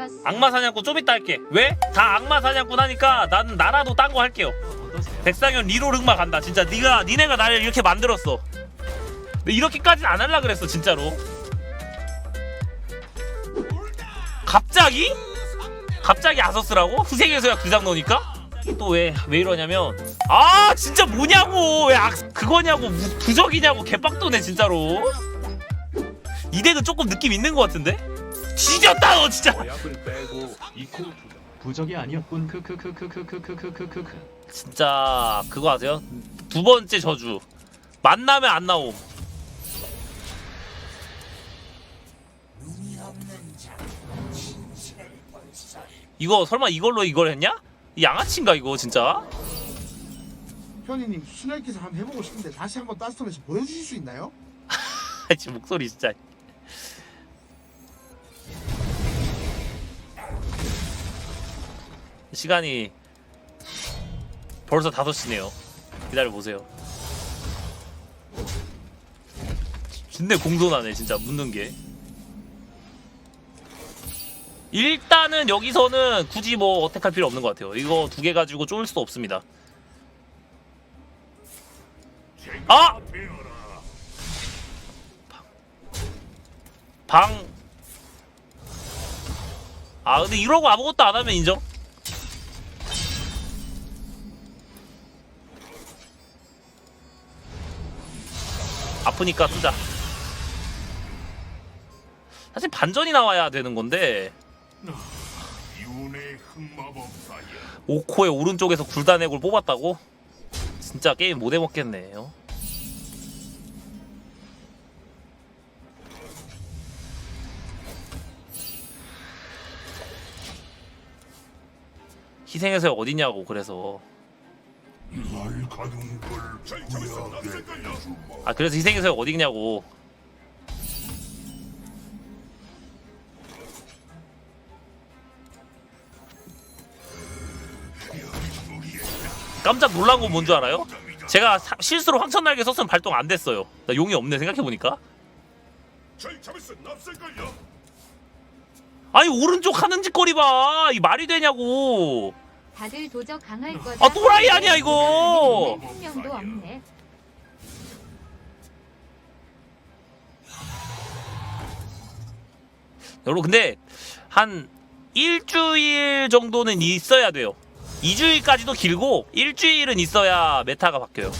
아니었어. 악마 사냥꾼 좀 이따 할게. 왜? 다 악마 사냥꾼 하니까 나는 나라도 딴 거 할게요. 백상현 리롤 흑마 간다. 진짜 네가 니네가 나를 이렇게 만들었어. 근데 이렇게까지는 안 할라 그랬어 진짜로. 갑자기? 갑자기 아서스라고? 희생의 서약 두장 넣으니까? 또 왜 왜 이러냐면 아 진짜 뭐냐고 왜 악, 그거냐고 무- 부적이냐고 개빡도네 진짜로 이 덱은 조금 느낌 있는 것 같은데? 뒤졌다 너 진짜 어약을 빼고 이코 부적 부적이 아니었군 크크크크크크크크크크크 진짜 그거 아세요? 두 번째 저주 만나면 안 나옴 이거 설마 이걸로 이걸 했냐? 이 양아치인가 이거 진짜? 현이님 순혈기사 한번 해보고 싶은데 다시 한번 따스톤에서 보여주실 수 있나요? 지금 목소리 진짜 시간이 벌써 5시네요 기다려보세요 진짜 공손하네 진짜 묻는 게 일단은 여기서는 굳이 뭐 어택할 필요 없는 것 같아요 이거 두 개 가지고 쫄 수도 없습니다 아! 방. 아, 근데 이러고 아무것도 안 하면 인정. 아프니까 쓰자. 사실 반전이 나와야 되는 건데 5코의 오른쪽에서 굴단액을 뽑았다고? 진짜 게임 못 해먹겠네요. 희생해서 어디냐고 그래서 아 그래서 희생해서 어디냐고. 깜짝 놀란 건 뭔 줄 알아요? 제가 사- 실수로 황천 날개 썼으면 발동 안 됐어요. 나 용이 없네 생각해 보니까. 잡았어 납세걸요. 아니 오른쪽 하는 짓거리 봐 이 말이 되냐고 다들 도적 강할 거다. 아, 또라이 아니야, 이거! 한 명도 없네. 여러분 근데 한 일주일 정도는 있어야 돼요. 2주일까지도 길고 일주일은 있어야 메타가 바뀌어요.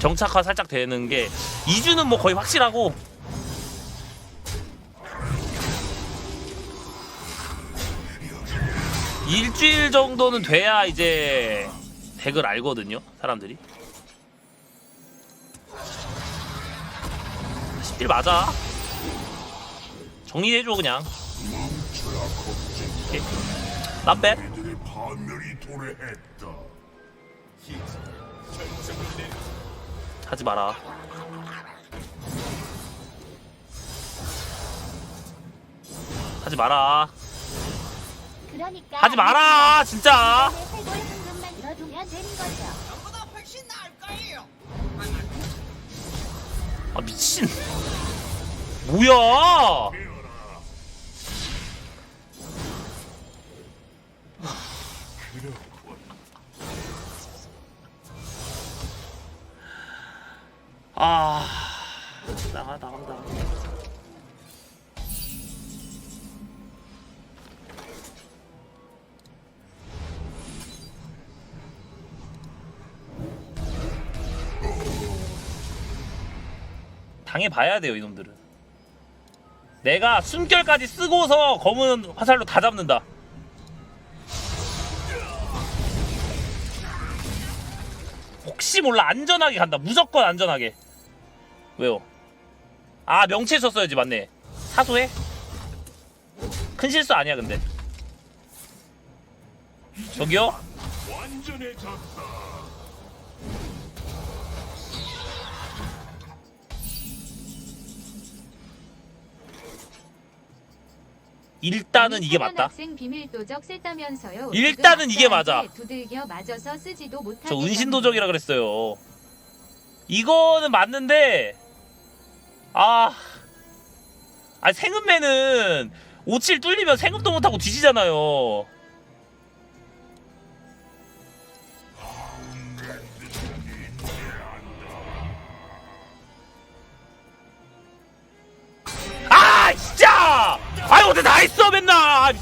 정착화 살짝 되는 게 2주는 뭐 거의 확실하고 일주일 정도는 돼야 이제 덱을 알거든요 사람들이. 10딜 맞아. 정리해줘 그냥. 도래했다 하지 마라. 하지 마라. 그러니까 하지 마라. 진짜. 되는 거죠. 아 미친. 뭐야? 아 나가 나간다. 당해봐야 돼요 이놈들은. 내가 숨결까지 쓰고서 검은 화살로 다 잡는다. 혹시 몰라 안전하게 간다. 무조건 안전하게. 왜요? 아 명체 썼어야지 맞네. 사소해? 큰 실수 아니야 근데. 저기요? 일단은 이게 맞다. 학생 비밀 도적 셌다면서요. 일단은 이게 맞아. 학생한테 두들겨 맞아서 쓰지도 못하게. 저 은신도적이라 그랬어요. 이거는 맞는데 아, 아 생은매는 57 뚫리면 생각도 못하고 뒤지잖아요.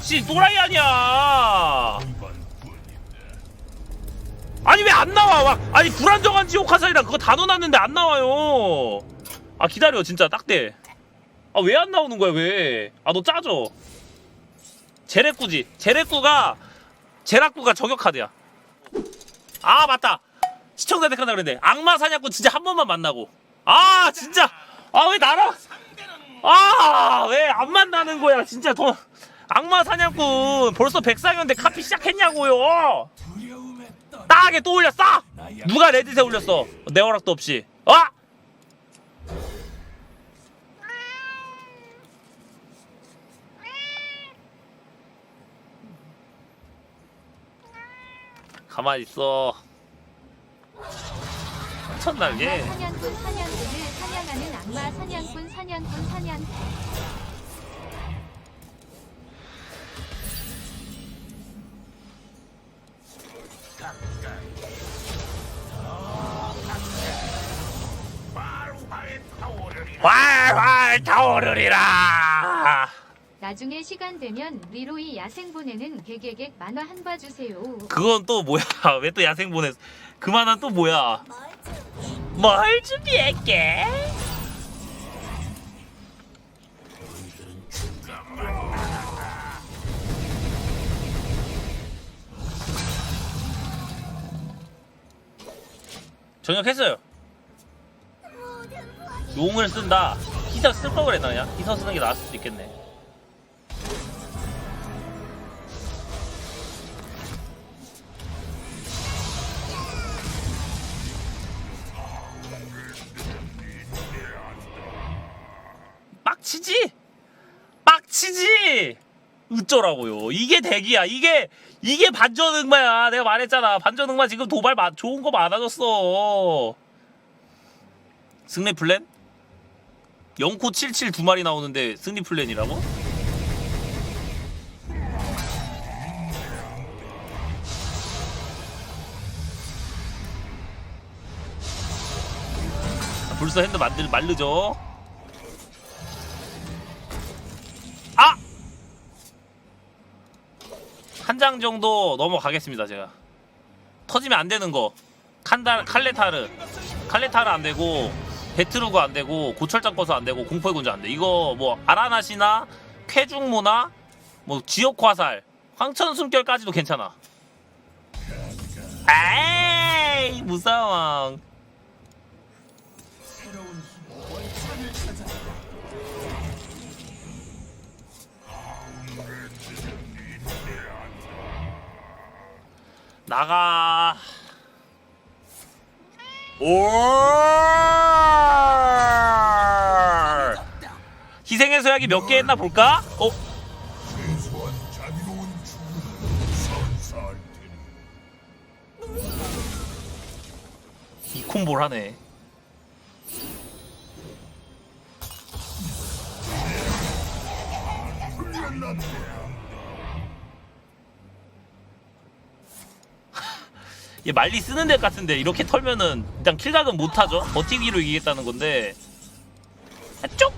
아, 미친 또라이 아니야. 아니 왜 안 나와? 막 아니 불안정한 지옥 화살이랑 그거 다 넣어놨는데 안 나와요. 아 기다려 진짜. 딱대. 아 왜 안 나오는 거야 왜? 아 너 짜져 제레꾸지. 제레꾸가 제라꾸가 저격 카드야. 아 맞다. 시청자 댓글 하나 그랬는데 악마 사냥꾼 진짜 한 번만 만나고. 아 진짜. 아 왜 나랑? 아 왜 안 만나는 거야 진짜. 더 악마 사냥꾼 벌써 백상현대 카피 시작했냐고요. 딱에 또 올렸어. 누가 레딧에 올렸어? 내 허락도 없이. 아 가만히 있어. 악마 사냥꾼 사냥꾼을 사냥하는 악마 사냥꾼 사냥꾼 사냥. 활활 타오르리라. 나중에 시간 되면 리로이 야생 보내는 개개개 만화 한 봐 주세요. 그건 또 뭐야? 왜 또 야생 보냈어 그만한 또 뭐야? 뭘 준비할게? 전역했어요 용을 쓴다 희서 쓸걸 그랬나 그냥 희서 쓰는 게 나았을 수도 있겠네 빡치지? 빡치지? 어쩌라고요? 이게 대기야. 이게 이게 반전 응마야. 내가 말했잖아. 반전 응마 지금 도발 마, 좋은 거 많아졌어. 승리 플랜? 0코 77 두 마리 나오는데 승리 플랜이라고? 아, 불사 핸드 만들 말르죠. 아! 한 장 정도 넘어가겠습니다, 제가. 터지면 안 되는 거. 칸다, 칼레타르. 칼레타르 안 되고, 베트루그 안 되고, 고철장 버스 안 되고, 공포의 군주 안 돼. 이거 뭐, 아라나시나, 쾌중모나, 뭐, 지역 화살, 황천 숨결까지도 괜찮아. 에이, 무서워. 나가. 올. 서약이 몇 개 했나 볼까? 어? 이 콤보를 하네. 얘 말리 쓰는 데 같은데 이렇게 털면은 일단 킬각은 못하죠. 버티기로 이기겠다는 건데. 아, 쪽!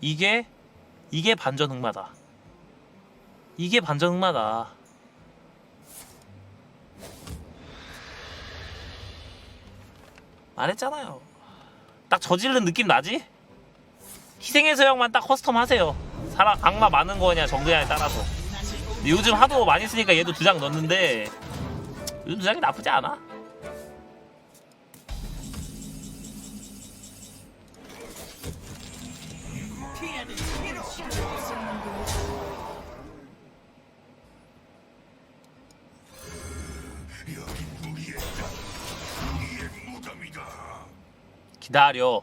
이게 이게 반전 흑마다. 이게 반전 흑마다. 말했잖아요. 딱 저지른 느낌 나지? 희생의 서형만 딱 커스텀 하세요. 사람 악마 많은 거냐 정도냐에 따라서. 요즘 하도 많이 쓰니까 얘도 두 장 넣었는데 요즘 두 장이 나쁘지 않아. 기다려.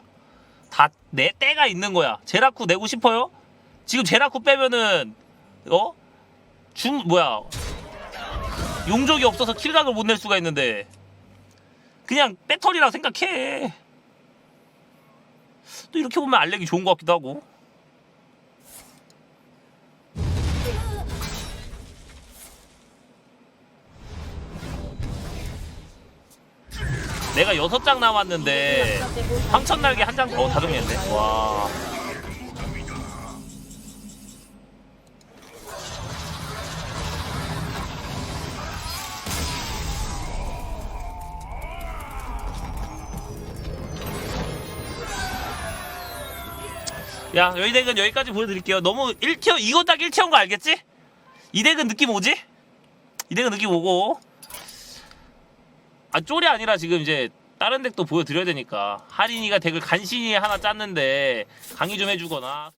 다 내 때가 있는 거야. 제라쿠 내고 싶어요? 지금 제라쿠 빼면은 어? 중 뭐야? 용족이 없어서 킬각을 못 낼 수가 있는데 그냥 배터리라 생각해 또 이렇게 보면 알렉이 좋은 것 같기도 하고 내가 여섯 장 남았는데 황천 날개 한 장 더 다정했네 와 야, 여기 덱은 여기까지 보여드릴게요. 너무 1티어, 이거 딱 1티어인 거 알겠지? 이 덱은 느낌 오지? 이 덱은 느낌 오고. 아, 쫄이 아니라 지금 이제 다른 덱도 보여드려야 되니까. 할인이가 덱을 간신히 하나 짰는데 강의 좀 해주거나.